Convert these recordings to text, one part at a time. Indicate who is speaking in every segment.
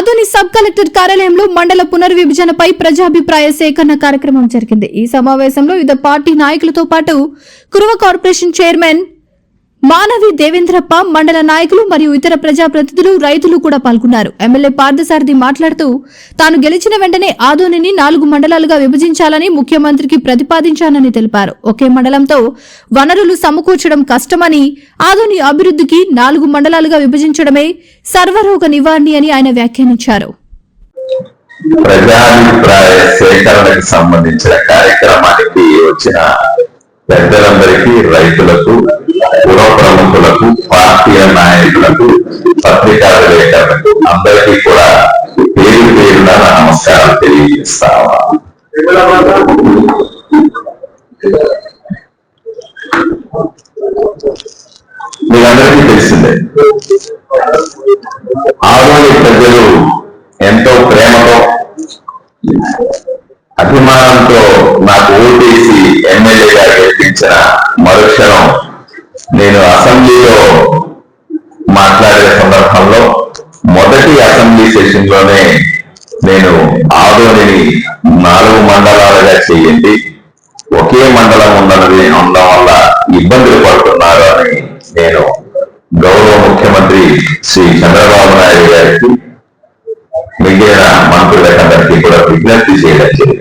Speaker 1: Adoni sub collector కార్యాలయంలో మండల పునర్విభజనపై ప్రజాభిప్రాయ సేకరణ కార్యక్రమం జరిగింది. ఈ సమావేశంలో వివిధ పార్టీ నాయకులతో పాటు కురువ కార్పొరేషన్ చైర్మన్ మానవి దేవేంద్రప్ప మండల నాయకులు మరియు ఇతర ప్రజాప్రతినిధులు రైతులు కూడా పాల్గొన్నారు. ఎమ్మెల్యే పార్థసారథి మాట్లాడుతూ తాను గెలిచిన వెంటనే ఆదోనిని నాలుగు మండలాలుగా విభజించాలని ముఖ్యమంత్రికి ప్రతిపాదించానని తెలిపారు. ఒకే మండలంతో వనరులు సమకూర్చడం కష్టమని ఆదోని అభివృద్ధికి నాలుగు మండలాలుగా విభజించడమే సర్వరోగ నివారణి అని ఆయన వ్యాఖ్యానించారు.
Speaker 2: ప్రజాభిప్రాయ సేకరణకు సంబంధించిన కార్యక్రమానికి వచ్చిన పెద్దలందరికీ రైతులకు పుర పార్టీ నాయకులకు పత్రికా విలేకరులకు అందరికీ కూడా పేరు పేరున నమస్కారం తెలియజేస్తా మీరందరికీ తెలిసిందే ఆదోని ప్రజలు ఎంతో ప్రేమతో అభిమానంతో నాకు ఓటేసి ఎమ్మెల్యేగా గెలిపించిన మరుక్షణం నేను అసెంబ్లీలో మాట్లాడే సందర్భంలో మొదటి అసెంబ్లీ సెషన్లోనే నేను ఆదోనిని నాలుగు మండలాలుగా చేయండి. ఒకే మండలం ఉన్నది ఉండడం వల్ల ఇబ్బందులు పడుతున్నారు అని నేను గౌరవ ముఖ్యమంత్రి శ్రీ చంద్రబాబు నాయుడు గారికి మిగిలిన మంత్రులకందరికీ కూడా విజ్ఞప్తి చేయడం జరిగింది.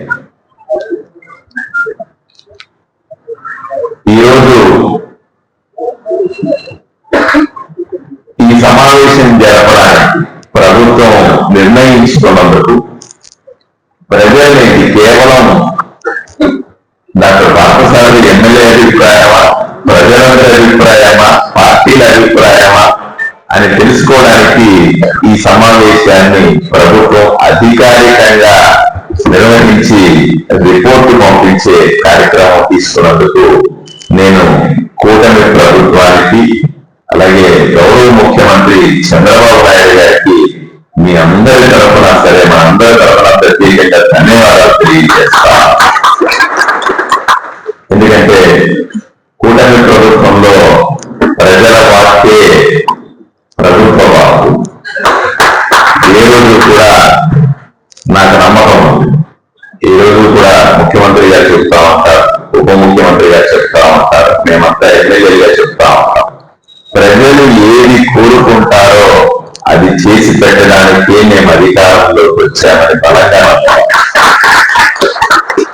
Speaker 2: నిర్ణయించుకున్నందుకు ప్రజలకి కేవలం డాక్టర్ పార్థసారథి ఎమ్మెల్యే అభిప్రాయమా ప్రజలందరి అభిప్రాయమా పార్టీల అభిప్రాయమా అని తెలుసుకోవడానికి ఈ సమావేశాన్ని ప్రభుత్వం అధికారికంగా నిర్వహించి రిపోర్టు పంపించే కార్యక్రమం తీసుకున్నందుకు నేను కూటమి ప్రభుత్వానికి అలాగే గౌరవ ముఖ్యమంత్రి చంద్రబాబు నాయుడు గారికి మీ అందరి తరఫున సరే మన అందరి తరఫున ప్రత్యేకంగా ధన్యవాదాలు తెలియజేస్తా. ఎందుకంటే కూటమి ప్రభుత్వంలో ప్రజల వాక్యే ప్రభుత్వ వాక్కు. పెట్టడానికే మేము అధికారంలోకి వచ్చామని బలంగా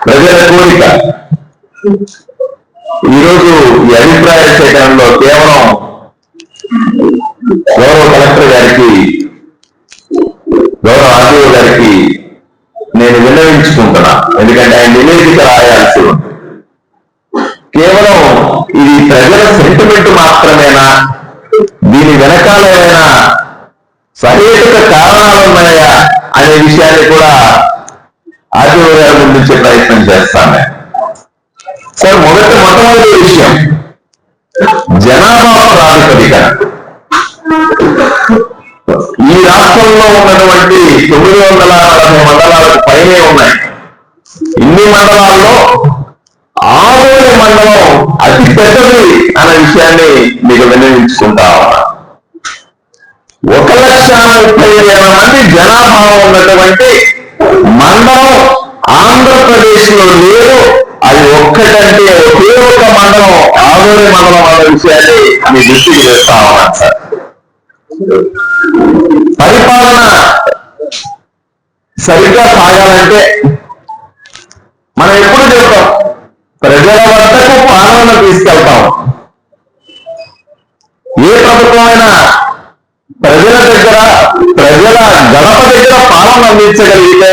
Speaker 2: ప్రజల కోరిక. ఈరోజు ఈ అభిప్రాయ సేకరణలో కేవలం గౌరవ కలెక్టర్ గారికి గౌరవ ఆర్డీఓ గారికి నేను విన్నవించుకుంటున్నా. ఎందుకంటే ఆయన నివేదిక రాయాల్సి ఉంది కేవలం ఇది ప్రజల సెంటిమెంట్ మాత్రమేనా దీని వెనకాల ఏమైనా సహేతుక కారణాలు ఉన్నాయా అనే విషయాన్ని కూడా ఆర్డీఓ ముందుంచే ప్రయత్నం చేస్తాను సార్ మొదటి మొట్టమొదటి విషయం జనాభా ప్రాతిపదిక ఈ రాష్ట్రంలో ఉన్నటువంటి తొమ్మిది వందల నలభై మండలాలకు పైనే ఉన్నాయి. ఇన్ని మండలాల్లో ఆరోగ్య మండలం అతి పెద్దది అనే విషయాన్ని మీకు వినియోగించుకుంటా ఒక లక్ష ముప్పై వేల మంది జనాభా ఉన్నటువంటి మండలం ఆంధ్రప్రదేశ్లో లేదు. అది ఒక్కటంటే ఒకే ఒక మండలం ఆదోని మండలం అన్న విషయాన్ని మీ దృష్టికి తెస్తా ఉన్నాను సార్. పరిపాలన సరిగ్గా సాగాలంటే మనం ఎప్పుడు చెప్తాం ప్రజల వద్దకు పాలన తీసుకెళ్తాం ఏ ప్రభుత్వమైనా ప్రజల దగ్గర ప్రజల గడప దగ్గర పాలన అందించగలిగితే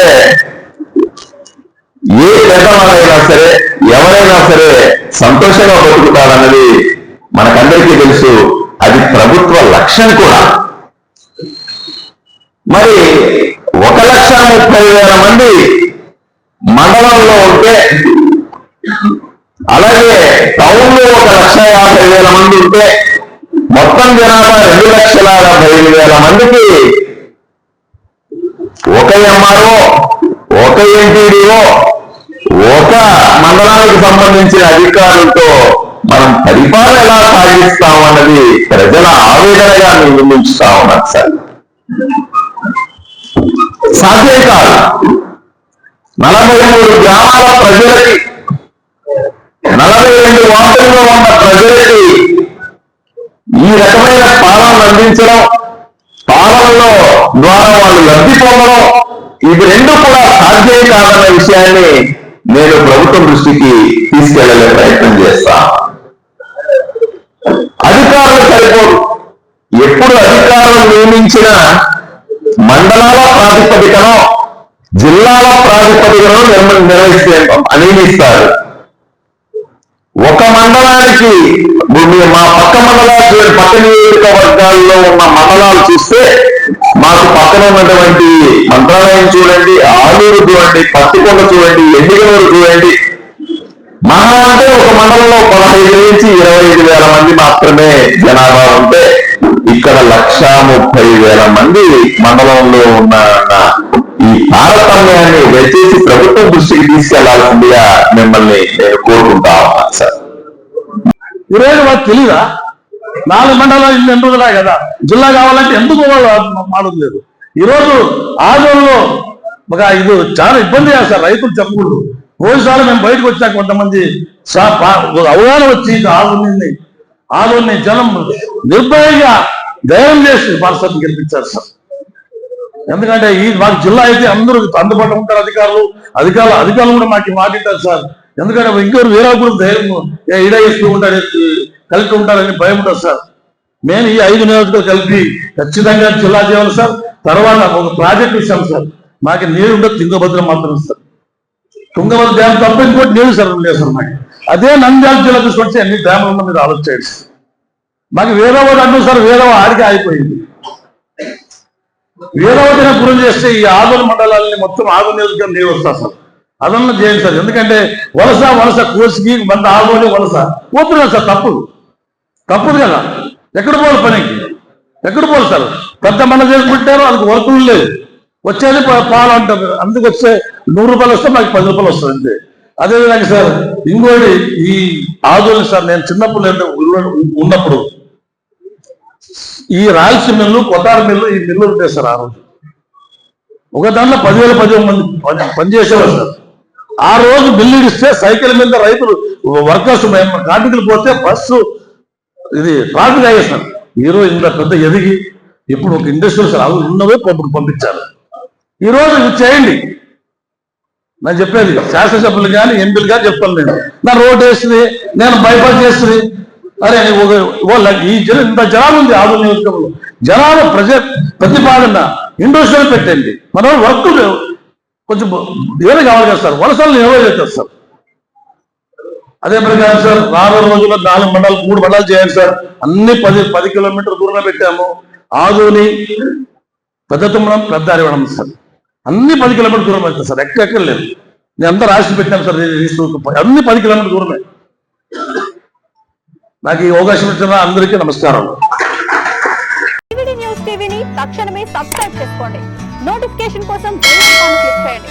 Speaker 2: ఏ పేదవాడైనా సరే ఎవరైనా సరే సంతోషంగా బతుకుతారన్నది మనకందరికీ తెలుసు. అది ప్రభుత్వ లక్ష్యం కూడా. మరి ఒక లక్ష ముప్పై వేల మంది మండలంలో ఉంటే అలాగే టౌన్లో ఒక లక్ష యాభై వేల మంది ఉంటే మొత్తం జనాభా రెండు లక్షల డెబ్బై వేల మందికి ఒక ఎంఆర్ఓ ఒక ఎంపీడీఓ ఒక మండలానికి సంబంధించిన అధికారులతో మనం పరిపాలన ఎలా సాగిస్తాం అన్నది ప్రజల ఆవేదనగా మేము ముందుంచుతా ఉన్నాం సార్. సాధ్యం కాదు. నలభై మూడు గ్రామాల ప్రజలకి నలభై రెండు వార్తల్లో ఉన్న ప్రజలకి ఈ రకమైన పాలన అందించడం పాలనలో ద్వారా వాళ్ళు లబ్ధి పొందడం ఇవి రెండు కూడా సాధ్యం కాదన్న విషయాన్ని నేను ప్రభుత్వం దృష్టికి తీసుకెళ్ళే ప్రయత్నం చేస్తా. అధికారులు సరిపోరు. ఎప్పుడు అధికారులు నియమించిన మండలాల ప్రాతిపదికను జిల్లాల ప్రాతిపదికను నిర్మ- నిర్వహిస్తే నియమిస్తారు ఒక మండలానికి మా పక్క మండలాలు పక్క నియోజకవర్గాల్లో ఉన్న మండలాలు చూస్తే మాకు పక్కన ఉన్నటువంటి మంత్రాలయం చూడండి ఆలూరు చూడండి పత్తికొండ చూడండి ఎన్నికలూరు చూడండి. మహా అంటే ఒక మండలంలో పదహైదు నుంచి ఇరవై ఐదు వేల మంది మాత్రమే జనాభా ఉంటే ఇక్కడ లక్ష ముప్పై వేల మంది మండలంలో ఉన్న ఈ తారతమ్యాన్ని దయచేసి ప్రభుత్వం దృష్టికి తీసుకెళ్ళాల్సిందిగా మిమ్మల్ని నేను కోరుకుంటా ఉన్నాను సార్.
Speaker 3: ఈరోజు మాకు తెలియదా నాలుగు మండలాలు ఇల్లు ఎన్ని రోజులా కదా? జిల్లా కావాలంటే ఎందుకు వాళ్ళు మాడలేదు ఈరోజు ఆదోళనలో ఒక ఇది చాలా ఇబ్బంది సార్. రైతులు చెప్పకూడదు. రోజుసార్లు మేము బయటకు వచ్చాక కొంతమంది అవగాహన వచ్చి ఆదోళని ఆదోళని జనం నిర్భయంగా ధైర్యం చేసి పార్సల్ గెలిపించారు సార్. ఎందుకంటే ఈ మాకు జిల్లా అయితే అందరూ అందుబాటులో ఉంటారు అధికారులు. అధికారులు అధికారులు కూడా మాకు మాటింటారు సార్. ఎందుకంటే ఇంకొకరు వేరే కూడా ధైర్యం ఏ ఈడ వేస్తూ కలెక్టర్ కలిపి ఉంటారని భయం ఉంటుంది సార్. నేను ఈ ఐదు నెలలతో కలిపి ఖచ్చితంగా జిల్లా చేయాలి సార్. తర్వాత ఒక ప్రాజెక్ట్ ఇస్తాం సార్. మాకు నీరు ఉండదు తుంగభద్ర మాత్రం సార్. తుంగభద్ర డ్యామ్ తప్ప ఇంకోటి నీరు సార్ లేదు సార్ మాకు. అదే నంద్యాల జిల్లా తీసుకొచ్చి అన్ని డ్యాములు ఉన్న మీరు ఆలోచించండి సార్. మాకు వేరే వాడు అంటారు సార్ వేరే ఆడికి ఆగిపోయింది. వీరవతిన గురి చేస్తే ఈ ఆదోళన మండలాలని మొత్తం ఆదోళన నియోజకవర్గం నీరు వస్తా సార్. అదన్నా చేయండి సార్. ఎందుకంటే వలస వలస కోసికి మన ఆదోళన వలస. పోతున్నారు సార్ తప్పు. తప్పదు కదా. ఎక్కడ పోవాలి పనికి ఎక్కడ పోవాలి సార్? పెద్ద మన చేసి పెట్టారు అందుకు వర్కులు లేదు వచ్చేది పాలు అంటారు అందుకు వస్తే నూరు రూపాయలు వస్తే మాకు పది రూపాయలు వస్తుంది అంతే అదేవిధంగా సార్ ఇంకోటి ఈ ఆదోళన సార్ నేను చిన్నప్పుడు ఉన్నప్పుడు ఈ రాయలసీమ మిల్లు కొత్తారు మిల్లు ఈ మిల్లు ఉంటాయి సార్ ఆ రోజు. ఒక దాంట్లో పదివేల పదివేల మంది పని పనిచేసేవారు సార్. ఆ రోజు బిల్లు ఇస్తే సైకిల్ మీద రైతులు వర్కర్స్ కార్మికులు పోతే బస్సు ఇది ట్రాఫిక్ అయ్యేస్తారు ఈ రోజు ఇంత పెద్ద ఎదిగి ఇప్పుడు ఒక ఇండస్ట్రియల్ సార్ అవి ఉన్నవే పంపు పంపించారు. ఈ రోజు ఇది చేయండి. నేను చెప్పేది శాసనసభ్యులు కానీ ఎంపీలు కానీ చెప్తాను నేను. నా రోడ్ వేస్తుంది నేను బైపాస్ చేస్తుంది. అరే ఓ ఈ జన ఇంత జనాలు ఉంది ఆదు నియోజకవర్గంలో. జనాలు ప్రజ ప్రతిపాదన ఇండస్ట్రియల్ పెట్టండి. మన వర్క్ కొంచెం ఏదో కావాలి కదా సార్. వలసలు ఎవరో చేస్తారు సార్. అదే ప్రకారం సార్ రాబోయే రోజుల్లో నాలుగు మండలాలు మూడు మండలాలు చేయండి సార్. అన్ని పది పది కిలోమీటర్ దూరంలో పెట్టాము. ఆదోని పెద్ద తుమ్మడం పెద్ద అరివడం సార్. అన్ని పది కిలోమీటర్ దూరం అవుతుంది సార్ ఎక్కడెక్కడ లేదు నేను అంతా రాసి పెట్టాను సార్ అన్ని పది కిలోమీటర్ దూరమే. నాకు ఈ అవకాశం ఇచ్చిన అందరికీ నమస్కారం.
Speaker 4: న్యూస్ టీవీని తక్షణమే సబ్స్క్రైబ్ చేసుకోండి. నోటిఫికేషన్ కోసం క్లిక్ చేయండి.